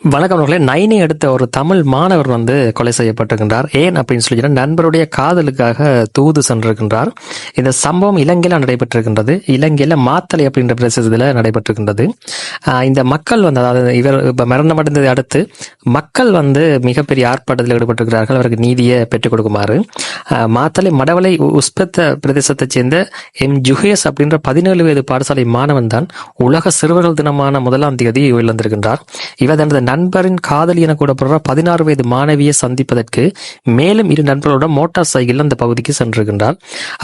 வணக்கம் அவர்களே நைனை அடுத்த ஒரு தமிழ் மாணவர் வந்து கொலை செய்யப்பட்டிருக்கின்றார். ஏன் அப்படின்னு சொல்லி நண்பருடைய காதலுக்காக தூது சென்றிருக்கின்றார். இந்த சம்பவம் இலங்கையில் நடைபெற்றிருக்கின்றது. இலங்கையில் மாத்தளை அப்படின்ற பிரதேசத்தில் நடைபெற்றிருக்கின்றது. இந்த மக்கள் வந்து அதாவது இவர் இப்போ மரணமடைந்ததை அடுத்து மக்கள் வந்து மிகப்பெரிய ஆர்ப்பாட்டத்தில் ஈடுபட்டிருக்கிறார்கள். அவருக்கு நீதியை பெற்றுக் கொடுக்குமாறு. மாத்தலை மாத்தளை மடவலை உஸ்பெத்த பிரதேசத்தைச் சேர்ந்த எம். ஜுஹேஸ் அப்படின்ற பதினேழு வயது பாடசாலை மாணவன் தான் உலக சிறுவர்கள் தினமான முதலாம் தேதி உயிரிழந்திருக்கின்றார் இவர் தனது நண்பரின் காதலி என கூடப்படுற பதினாறு வயது மாணவியை சந்திப்பதற்கு மேலும் இரு நண்பர்களோட மோட்டார் சைக்கிள் அந்த பகுதிக்கு சென்றிருக்கின்றார்.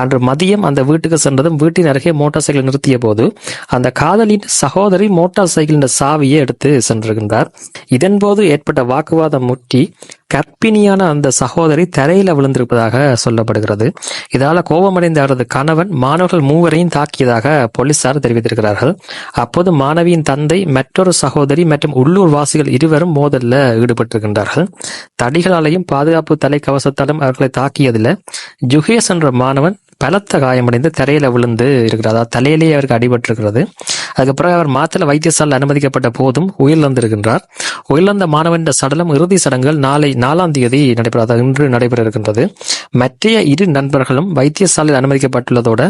அன்று மதியம் அந்த வீட்டுக்கு சென்றதும் வீட்டின் அருகே மோட்டார் சைக்கிள் நிறுத்திய போது அந்த காதலின் சகோதரி மோட்டார் சைக்கிளின் சாவியை எடுத்து சென்றிருக்கின்றார். இதன்போது ஏற்பட்ட வாக்குவாதம் முற்றி கர்ப்பிணியான அந்த சகோதரி தரையில விழுந்திருப்பதாக சொல்லப்படுகிறது. இதால கோபமடைந்த அவரது கணவன் மாணவர்கள் மூவரையும் தாக்கியதாக போலீசார் தெரிவித்திருக்கிறார்கள். அப்போது மாணவியின் தந்தை மற்றொரு சகோதரி மற்றும் உள்ளூர் வாசிகள் இருவரும் மோதல்ல ஈடுபட்டிருக்கின்றார்கள். தடிகளாலையும் பாதுகாப்பு தலைக்கவசத்தாலும் அவர்களை தாக்கியதில் ஜுகேஷ் என்ற மாணவன் பலத்த காயமடைந்து தரையில விழுந்து இருக்கிறார். தலையிலேயே அவருக்கு அடிபட்டிருக்கிறது. அதுக்கப்புறம் அவர் மாத்திர வைத்தியசாலையில் அனுமதிக்கப்பட்ட போதும் உயிரிழந்திருக்கின்றார். உயிரிழந்த மாணவன் சடலம் இறுதி சடங்குகள் நாளை நாலாம் தேதி நடைபெற அதாவது இன்று நடைபெற இருக்கின்றது மற்றைய இரு நண்பர்களும் வைத்தியசாலையில் அனுமதிக்கப்பட்டுள்ளதோடு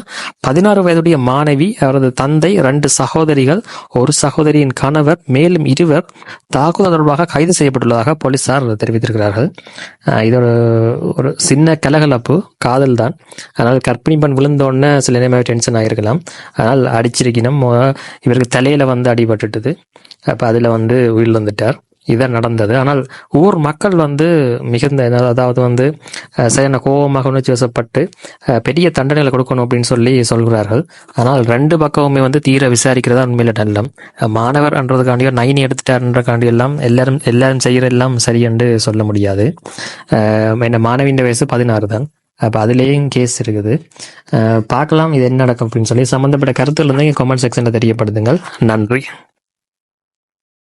பதினாறு வயதுடைய மாணவி அவரது தந்தை ரெண்டு சகோதரிகள் ஒரு சகோதரியின் கணவர் மேலும் இருவர் தாக்குதல் தொடர்பாக கைது செய்யப்பட்டுள்ளதாக போலீசார் தெரிவித்திருக்கிறார்கள். இதோட இது ஒரு சின்ன கலகலப்பு காதல் தான் அதனால் கற்பிணி பெண் விழுந்தோடனே சில நேரம் டென்ஷன் ஆகிருக்கலாம் அதனால் அடிச்சிருக்கணும். இவருக்கு தலையில வந்து அடிபட்டுட்டுது. அப்போ அதில் வந்து உயிரிழந்துட்டார். இதான் நடந்தது. ஆனால் ஊர் மக்கள் வந்து மிகுந்த அதாவது வந்து அஹ், சரியான கோபமாக உணர்ச்சி வசப்பட்டு பெரிய தண்டனைகளை கொடுக்கணும் அப்படின்னு சொல்லி சொல்கிறார்கள். ஆனால் ரெண்டு பக்கமுமே வந்து தீர விசாரிக்கிறதா உண்மையில நல்லம். மாணவர் என்றதுக்காண்டியோ நைனி எடுத்துட்டாருன்றக்காண்டி எல்லாம் எல்லாரும் எல்லாரும் செய்கிற எல்லாம் சரி என்று சொல்ல முடியாது. என்ன மாணவியின் வயசு பதினாறு தான். அப்போ அதுலேயும் கேஸ் இருக்குது. பார்க்கலாம் இது என்ன நடக்கும் அப்படின்னு சொல்லி சம்மந்தப்பட்ட கருத்துகள் இருந்தால் கமெண்ட் செக்ஷனில் தெரியப்படுத்துங்கள். நன்றி.